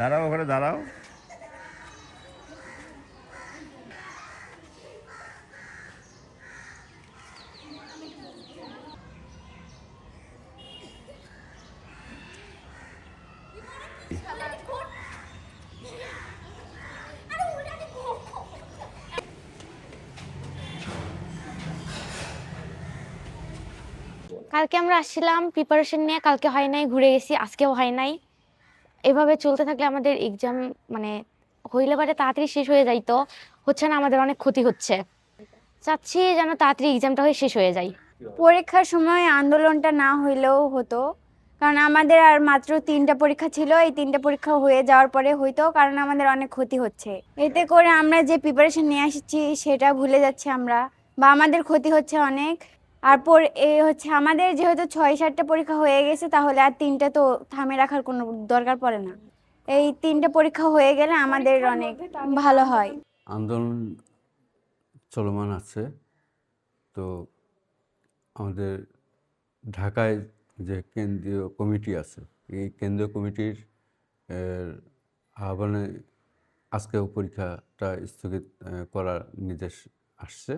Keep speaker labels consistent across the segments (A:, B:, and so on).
A: দাঁড়াও ওখানে, দাঁড়াও।
B: কালকে আমরা আসছিলাম প্রিপারেশন নিয়ে কালকে হয় নাই, ঘুরে গেছি, আজকেও হয় নাই। এভাবে চলতে থাকলে আমাদের এক্সাম মানে হইলে পারে তাড়াতাড়ি শেষ হয়ে যাইতো হচ্ছে না, আমাদের অনেক ক্ষতি হচ্ছে। চাচ্ছি যেন তাড়াতাড়ি এক্সামটা হয়ে শেষ হয়ে যায়।
C: পরীক্ষার সময় আন্দোলনটা না হইলেও হতো। কারণ আমাদের আর মাত্র তিনটা পরীক্ষা ছিল, এই তিনটা পরীক্ষা হয়ে যাওয়ার পরে হইতো, কারণ আমাদের অনেক ক্ষতি হচ্ছে। এতে করে আমরা যে প্রিপারেশন নিয়ে আসছি, সেটা ভুলে যাচ্ছি আমরা। বা আমাদের ক্ষতি হচ্ছে অনেক। আর পর এ হচ্ছে আমাদের যেহেতু ছয় সাতটা পরীক্ষা হয়ে গেছে তাহলে আর তিনটা তো থামে রাখার কোনো দরকার পড়ে না। এই তিনটা পরীক্ষা হয়ে গেলে আমাদের অনেক ভালো হয়।
D: আন্দোলন চলমান আছে। তো আমাদের ঢাকায় যে কেন্দ্রীয় কমিটি আছে এই কেন্দ্রীয় কমিটির আহ্বানে আজকেও পরীক্ষাটা স্থগিত করার নির্দেশ আসছে।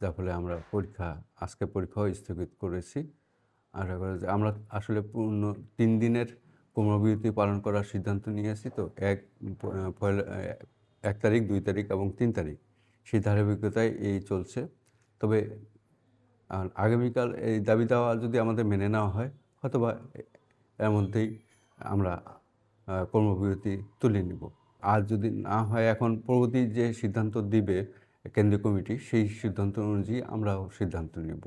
D: যার ফলে আমরা পরীক্ষা, আজকে পরীক্ষাও স্থগিত করেছি। আর এবারে যে আমরা আসলে পূর্ণ তিন দিনের কর্মবিরতি পালন করার সিদ্ধান্ত নিয়েছি। তো এক এক তারিখ, দুই তারিখ এবং তিন তারিখ সেই ধারাবাহিকতায় এই চলছে। তবে আগামীকাল এই দাবি দেওয়া যদি আমাদের মেনে নেওয়া হয়, হয়তোবা এর মধ্যেই আমরা কর্মবিরতি তুলে নিব। আর যদি না হয়, এখন পরবর্তী যে সিদ্ধান্ত দিবে কেন্দ্রীয় কমিটি সেই সিদ্ধান্ত অনুযায়ী আমরাও সিদ্ধান্ত নেব।